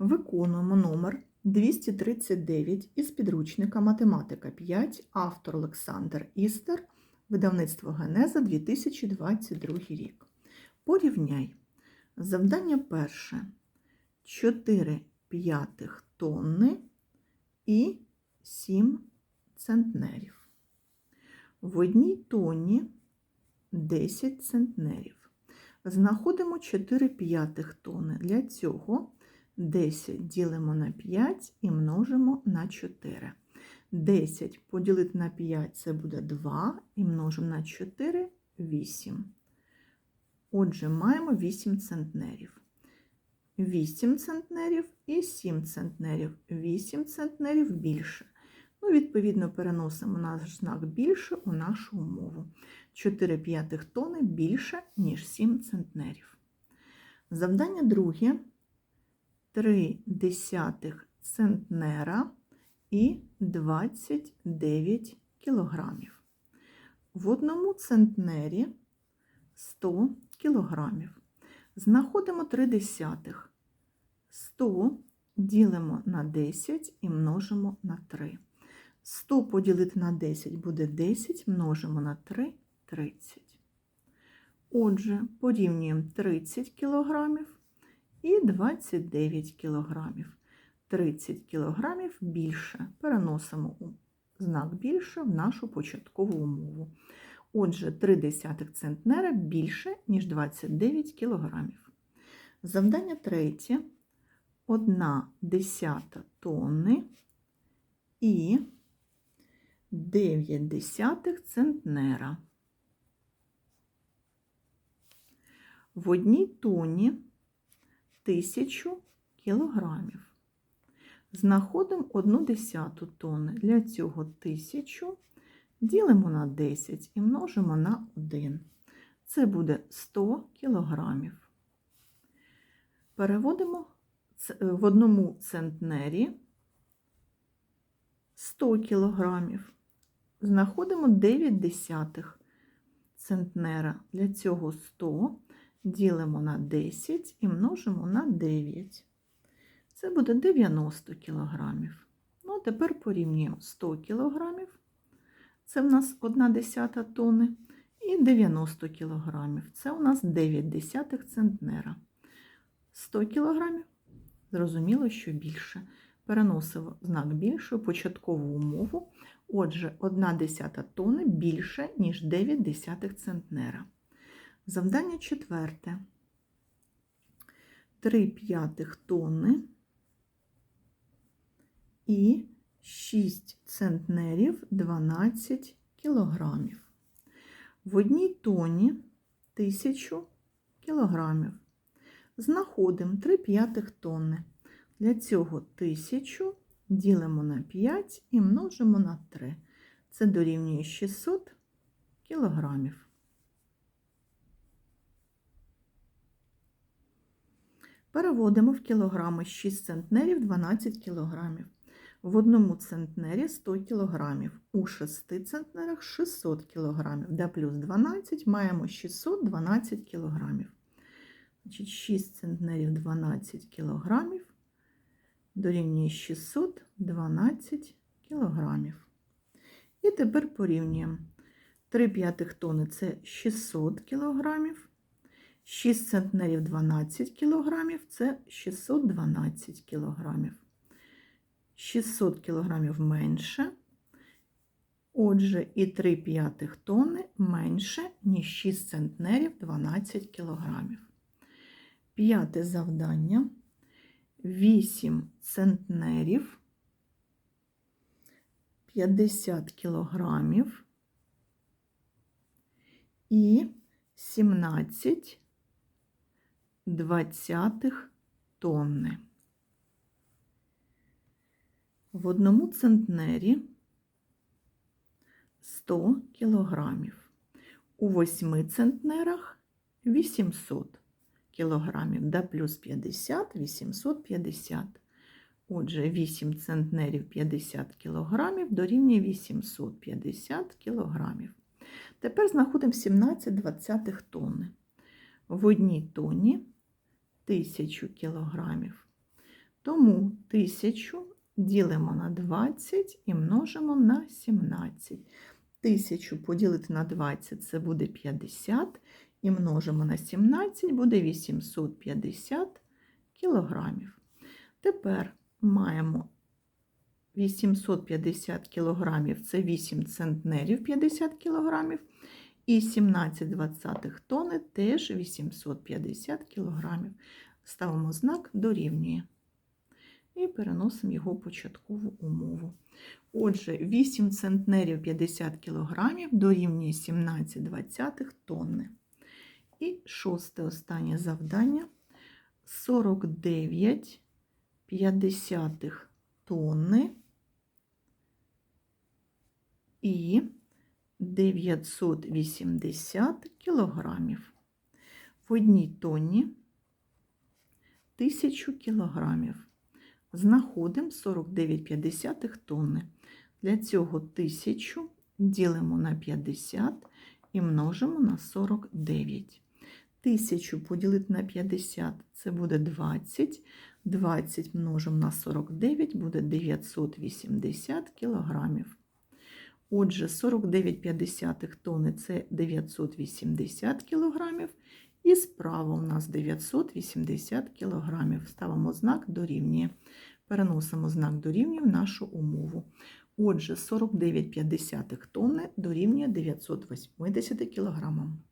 Виконуємо номер 239 із підручника Математика 5, автор Олександр Істер, видавництво Генеза 2022 рік. Порівняй. Завдання перше. 4 п'ятих тонни і 7 центнерів. В одній тонні 10 центнерів. Знаходимо 4 п'ятих тонни. Для цього 10 ділимо на 5 і множимо на 4. 10 поділити на 5 це буде 2 і множимо на 4 8. Отже, маємо 8 центнерів. 8 центнерів і 7 центнерів. 8 центнерів більше. Ну, відповідно, переносимо наш знак більше у нашу умову. 4 п'ятих тони більше, ніж 7 центнерів. Завдання друге 3 десятих центнера і 29 кілограмів. В одному центнері 100 кілограмів. Знаходимо 3 десятих. 100 ділимо на 10 і множимо на 3. 100 поділити на 10 буде 10, множимо на 3 30. Отже, порівнюємо 30 кілограмів і 29 кілограмів. 30 кілограмів більше. Переносимо знак більше в нашу початкову умову. Отже, 3 десятих центнера більше, ніж 29 кілограмів. Завдання третє. 1 десята тонни і 9 десятих центнера. В одній тоні 1000 кілограмів. Знаходимо 1 десяту тонни. Для цього 1000 ділимо на 10 і множимо на 1. Це буде 100 кілограмів. Переводимо в одному центнері 100 кілограмів. Знаходимо 9 десятих центнера. Для цього 100 ділимо на 10 і множимо на 9. Це буде 90 кілограмів. Ну, а тепер порівнюємо 100 кілограмів. Це в нас 1 десята тонни. І 90 кілограмів. Це у нас 9 десятих центнера. 100 кілограмів. Зрозуміло, що більше. Переносимо знак більше початкову умову. Отже, 1 десята тонни більше, ніж 9 десятих центнера. Завдання четверте. 3 п'ятих тонни і 6 центнерів 12 кілограмів. В одній тоні 1000 кілограмів. Знаходимо 3 п'ятих тонни. Для цього 1000 ділимо на 5 і множимо на 3. Це дорівнює 600 кілограмів. Переводимо в кілограми 6 центнерів 12 кілограмів. В одному центнері 100 кілограмів. У 6 центнерах 600 кілограмів. Де плюс 12 маємо 612 кілограмів. Значить, 6 центнерів 12 кілограмів дорівнює 612 кілограмів. І тепер порівнюємо. 3 п'ятих тони це 600 кілограмів. 6 центнерів 12 кілограмів це 612 кілограмів. 600 кілограмів менше. Отже, і 3 п'ятих тонни менше, ніж 6 центнерів 12 кілограмів. П'яте завдання. 8 центнерів 50 кілограмів і 17 двадцятих тонни. В одному центнері 100 кілограмів. У 8 центнерах 800 кілограмів, да плюс 50 850. Отже, 8 центнерів 50 кілограмів дорівнює 850 кілограмів. Тепер знаходимо 17 двадцятих тонни. В одній тонні 1000 кілограмів. Тому 1000 ділимо на 20 і множимо на 17. 1000 поділити на 20 це буде 50, і множимо на 17 буде 850 кілограмів. Тепер маємо 850 кілограмів це 8 центнерів 50 кілограмів. І 17 двадцятих тони теж 850 кілограмів. Ставимо знак дорівнює. І переносимо його початкову умову. Отже, 8 центнерів 50 кілограмів дорівнює 17 двадцятих тонни. І шосте останнє завдання 49 п'ятдесятих тонни і 980 кілограмів. В одній тонні 1000 кілограмів. Знаходимо 49,5 тонни. Для цього 1000 ділимо на 50 і множимо на 49. 1000 поділити на 50 це буде 20. 20 множимо на 49 буде 980 кілограмів. Отже, 49,5 тонни це 980 кг, І справа у нас 980 кг. Ставимо знак дорівнює. Переносимо знак дорівнює в нашу умову. Отже, 49,5 тонни дорівнює 980 кілограмам.